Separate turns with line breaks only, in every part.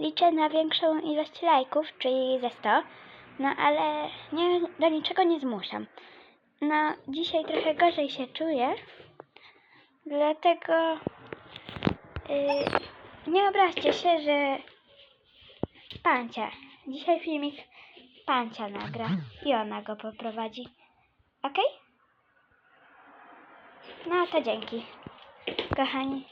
Liczę na większą ilość lajków, czyli ze 100. No ale nie, do niczego nie zmuszam. No, dzisiaj trochę gorzej się czuję. Dlatego yy, nie obraźcie się, że Pancia. Dzisiaj filmik Pancia nagra i ona go poprowadzi. Okej? No to dzięki. Kochani.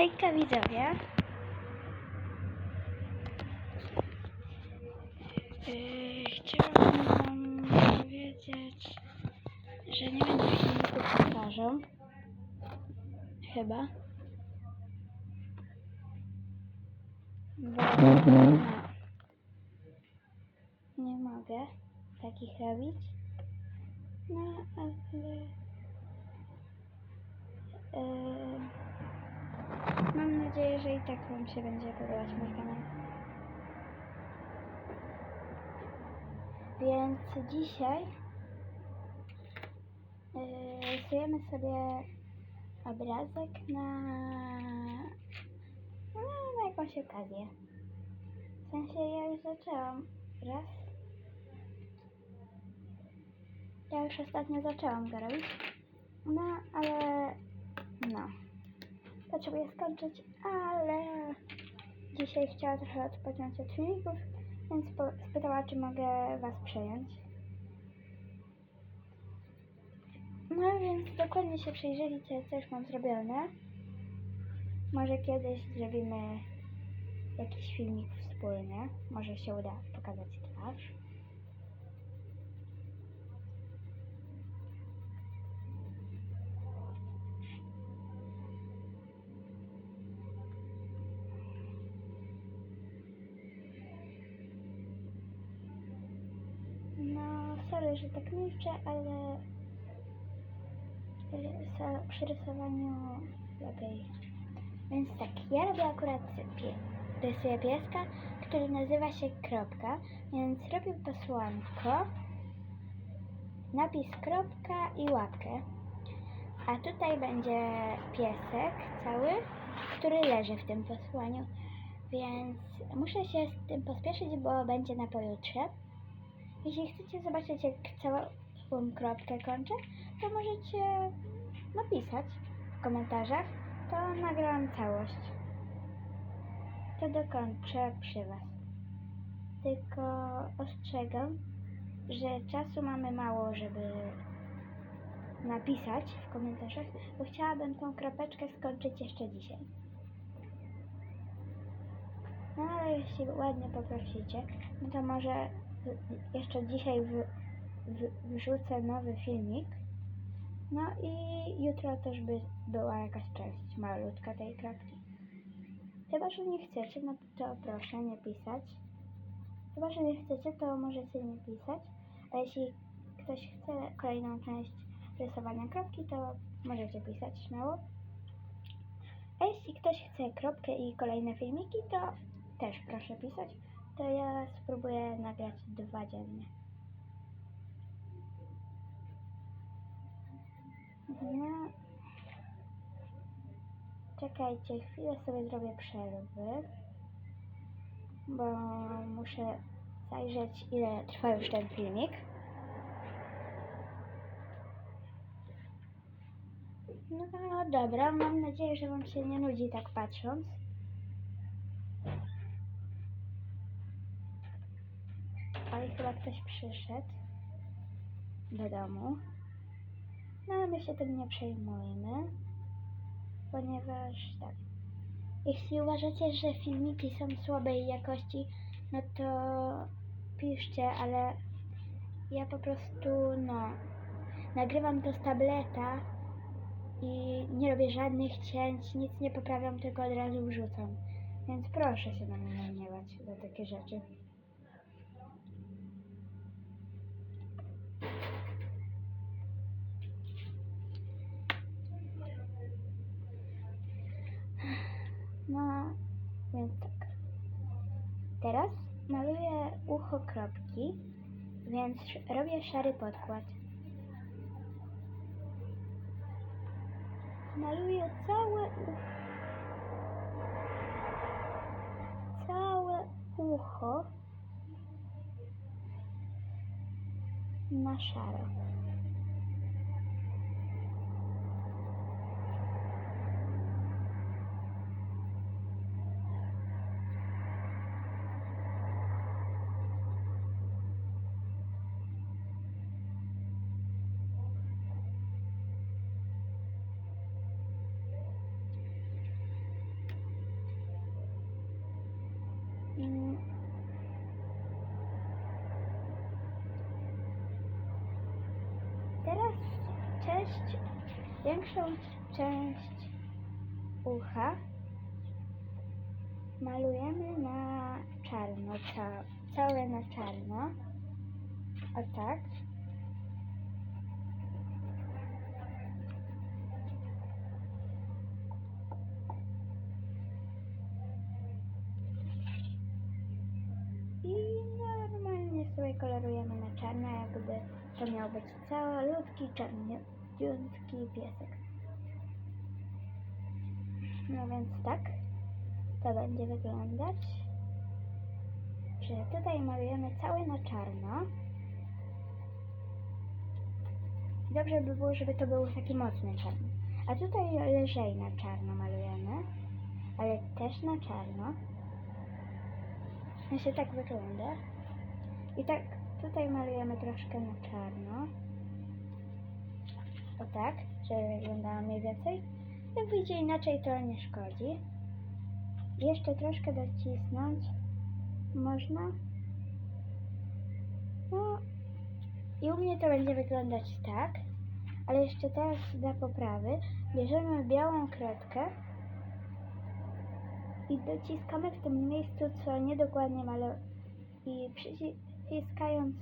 Hejka widzowie. Yy, chciałabym wam powiedzieć, że nie będzie filmików z. Chyba. Nie mogę takich robić. No, ale... Yy, mam nadzieję, że i tak wam się będzie podobać mój kanał. Więc dzisiaj yy, rysujemy sobie obrazek na, na jakąś okazję. W sensie ja już zaczęłam raz. Ja już ostatnio zaczęłam go robić. No, ale no. Potrzebuję skończyć, ale dzisiaj chciała trochę odpocząć od filmików, więc spytała, czy mogę Was przejąć. No więc dokładnie się przyjrzeliście, co już mam zrobione. Może kiedyś zrobimy jakiś filmik wspólnie. Może się uda pokazać twarz. No, sorry, że tak milczę, ale przy rysowaniu lepiej. Więc tak, ja robię akurat pie, rysuję pieska, który nazywa się kropka, więc robię posłanko, napis kropka i łapkę. A tutaj będzie piesek cały, który leży w tym posłaniu. Więc muszę się z tym pospieszyć, bo będzie na pojutrze. Jeśli chcecie zobaczyć, jak całą kropkę kończę, to możecie napisać w komentarzach. To nagram całość. To dokończę przy Was. Tylko ostrzegam, że czasu mamy mało, żeby napisać w komentarzach, bo chciałabym tą kropeczkę skończyć jeszcze dzisiaj. No ale jeśli ładnie poprosicie, no to może jeszcze dzisiaj w, w, wrzucę nowy filmik. No i jutro też by była jakaś część malutka tej kropki. Chyba, że nie chcecie, no to proszę nie pisać. Chyba, że nie chcecie, to możecie nie pisać. A jeśli ktoś chce kolejną część rysowania kropki, to możecie pisać śmiało. A jeśli ktoś chce kropkę i kolejne filmiki, to też proszę pisać. To ja spróbuję nagrać dwa dziennie. No. Czekajcie, chwilę sobie zrobię przerwy, bo muszę zajrzeć ile trwa już ten filmik. No dobra, mam nadzieję, że Wam się nie nudzi tak patrząc. Ale chyba ktoś przyszedł. do domu. No ale my się tym nie przejmujmy, ponieważ tak. Jeśli uważacie, że filmiki są słabej jakości, no to piszcie, ale ja po prostu, no, nagrywam to z tableta i nie robię żadnych cięć, nic nie poprawiam, tylko od razu wrzucam. Więc proszę się na mnie nie gniewać za takie rzeczy. No, więc tak. Teraz maluję ucho kropki, więc robię szary podkład. Maluję całe ucho. Całe ucho na szaro. Mm. Teraz część, większą część ucha malujemy na czarno, ca, całe na czarno. O tak. I normalnie sobie kolorujemy na czarno, jakby to miał być całolutki, czarniutki piesek. No więc tak to będzie wyglądać. Że tutaj malujemy całe na czarno. Dobrze by było, żeby to był taki mocny czarny. A tutaj lżej na czarno malujemy, ale też na czarno. Właśnie tak wygląda. I tak tutaj malujemy troszkę na czarno. O tak, żeby wyglądało mniej więcej. Jak wyjdzie inaczej, to nie szkodzi. Jeszcze troszkę docisnąć można. No i u mnie to będzie wyglądać tak. Ale jeszcze teraz dla poprawy bierzemy białą kredkę i dociskamy w tym miejscu, co niedokładnie malu i przyciskając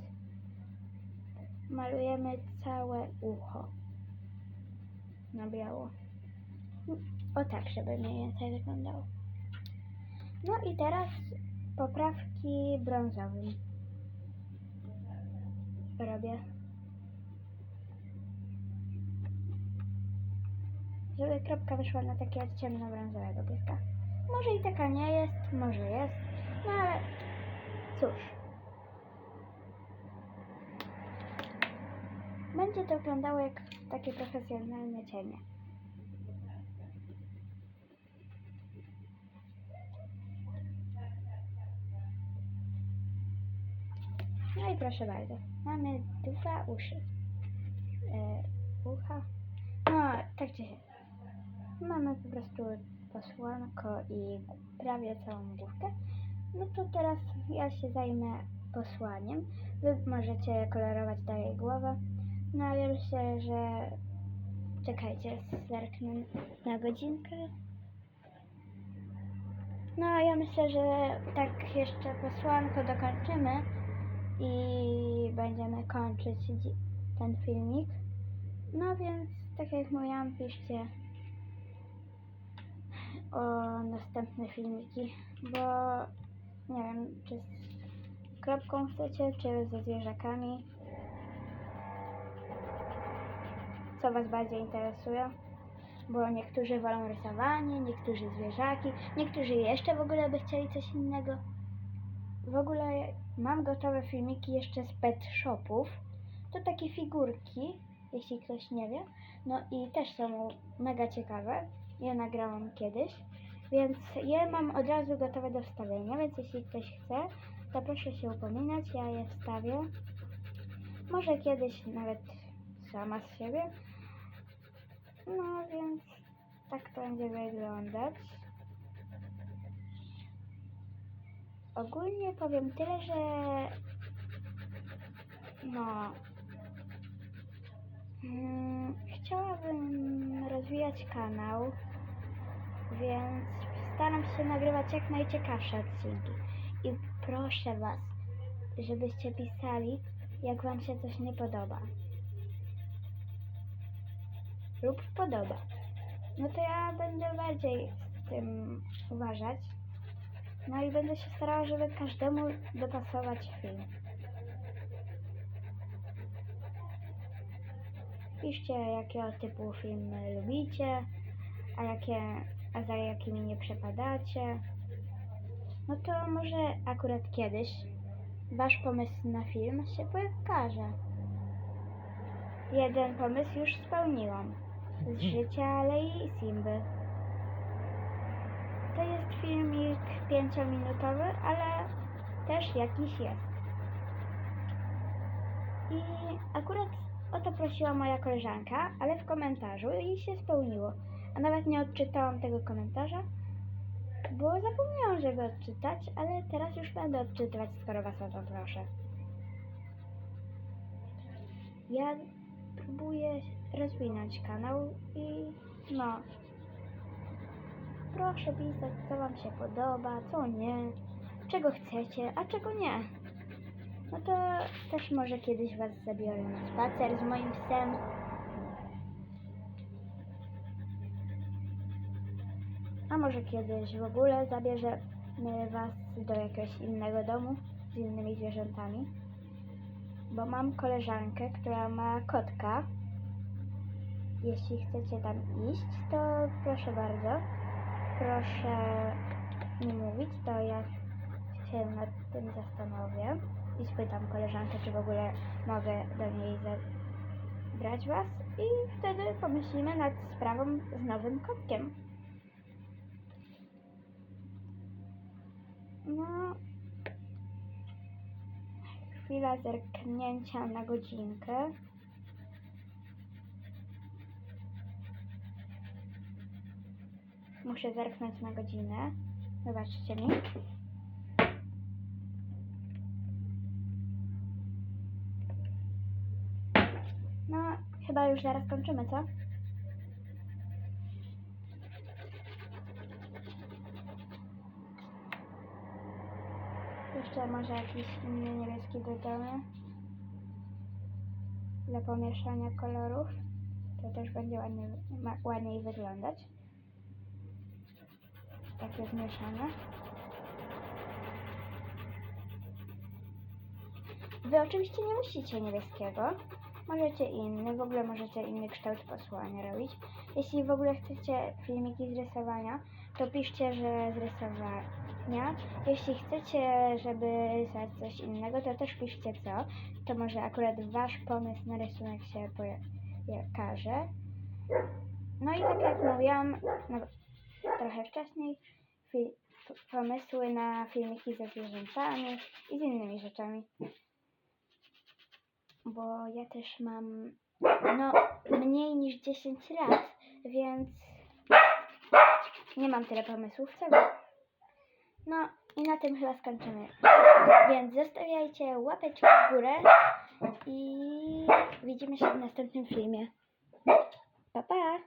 malujemy całe ucho na biało. O tak, żeby mniej więcej wyglądało. No i teraz poprawki brązowym robię. Żeby kropka wyszła na takiego ciemnobrązowego pieska. Może i taka nie jest, może jest, no ale cóż. Będzie to wyglądało jak takie profesjonalne cienie. No i proszę bardzo, mamy dwa uszy. E, ucha. No, tak czy siak. Mamy po prostu posłanko i prawie całą główkę. No to teraz ja się zajmę posłaniem. Wy możecie kolorować dalej głowę. No ale myślę, że czekajcie, zerknę na godzinkę. No ja myślę, że tak jeszcze posłanko dokończymy i będziemy kończyć ten filmik. No więc, tak jak mówiłam, piszcie o następne filmiki, bo nie wiem, czy z kropką chcecie, czy ze zwierzakami. Co Was bardziej interesuje? Bo niektórzy wolą rysowanie, niektórzy zwierzaki, niektórzy jeszcze w ogóle by chcieli coś innego. W ogóle mam gotowe filmiki jeszcze z pet shopów. To takie figurki, jeśli ktoś nie wie. No i też są mega ciekawe. Je nagrałam kiedyś, więc je mam od razu gotowe do wstawienia, więc jeśli ktoś chce, to proszę się upominać, ja je wstawię. Może kiedyś nawet sama z siebie. No więc tak to będzie wyglądać. Ogólnie powiem tyle, że no mm, chciałabym rozwijać kanał, więc staram się nagrywać jak najciekawsze odcinki. I proszę Was, żebyście pisali, jak Wam się coś nie podoba. Lub podoba. No to ja będę bardziej z tym uważać. No i będę się starała, żeby każdemu dopasować film. Piszcie, jakiego typu filmy lubicie, a jakie, a za jakimi nie przepadacie. No to może akurat kiedyś wasz pomysł na film się pokaże. Jeden pomysł już spełniłam. Z życia Alei Simby. To jest filmik pięciominutowy, ale też jakiś jest. I akurat o to prosiła moja koleżanka, ale w komentarzu i się spełniło. A nawet nie odczytałam tego komentarza, bo zapomniałam, żeby odczytać, ale teraz już będę odczytywać, skoro was o to proszę. Ja próbuję rozwinąć kanał i no. Proszę pisać, co wam się podoba, co nie, czego chcecie, a czego nie. No to też może kiedyś was zabiorę na spacer z moim psem. A może kiedyś w ogóle zabierzemy was do jakiegoś innego domu z innymi zwierzętami. Bo mam koleżankę, która ma kotka. Jeśli chcecie tam iść, to proszę bardzo. Proszę mi mówić, to ja się nad tym zastanowię i spytam koleżankę, czy w ogóle mogę do niej zabrać was i wtedy pomyślimy nad sprawą z nowym kotkiem. No, chwila zerknięcia na godzinkę. Muszę zerknąć na godzinę. Wybaczcie mi. No, chyba już zaraz kończymy, co? Jeszcze może jakiś inny niebieski dodamy. Dla pomieszania kolorów. To też będzie ładnie, ładniej wyglądać. Takie zmieszane. Wy oczywiście nie musicie niebieskiego. Możecie inny, w ogóle możecie inny kształt posłania robić. Jeśli w ogóle chcecie filmiki z rysowania, to piszcie, że z Jeśli chcecie, żeby rysować coś innego, to też piszcie co. To może akurat wasz pomysł na rysunek się pokaże. No i tak jak mówiłam no, trochę wcześniej, pomysły na filmiki ze zwierzętami i z innymi rzeczami bo ja też mam no mniej niż 10 lat, więc nie mam tyle pomysłów wy. No i na tym chyba skończymy. Więc zostawiajcie łapeczki w górę i widzimy się w następnym filmie. Pa pa!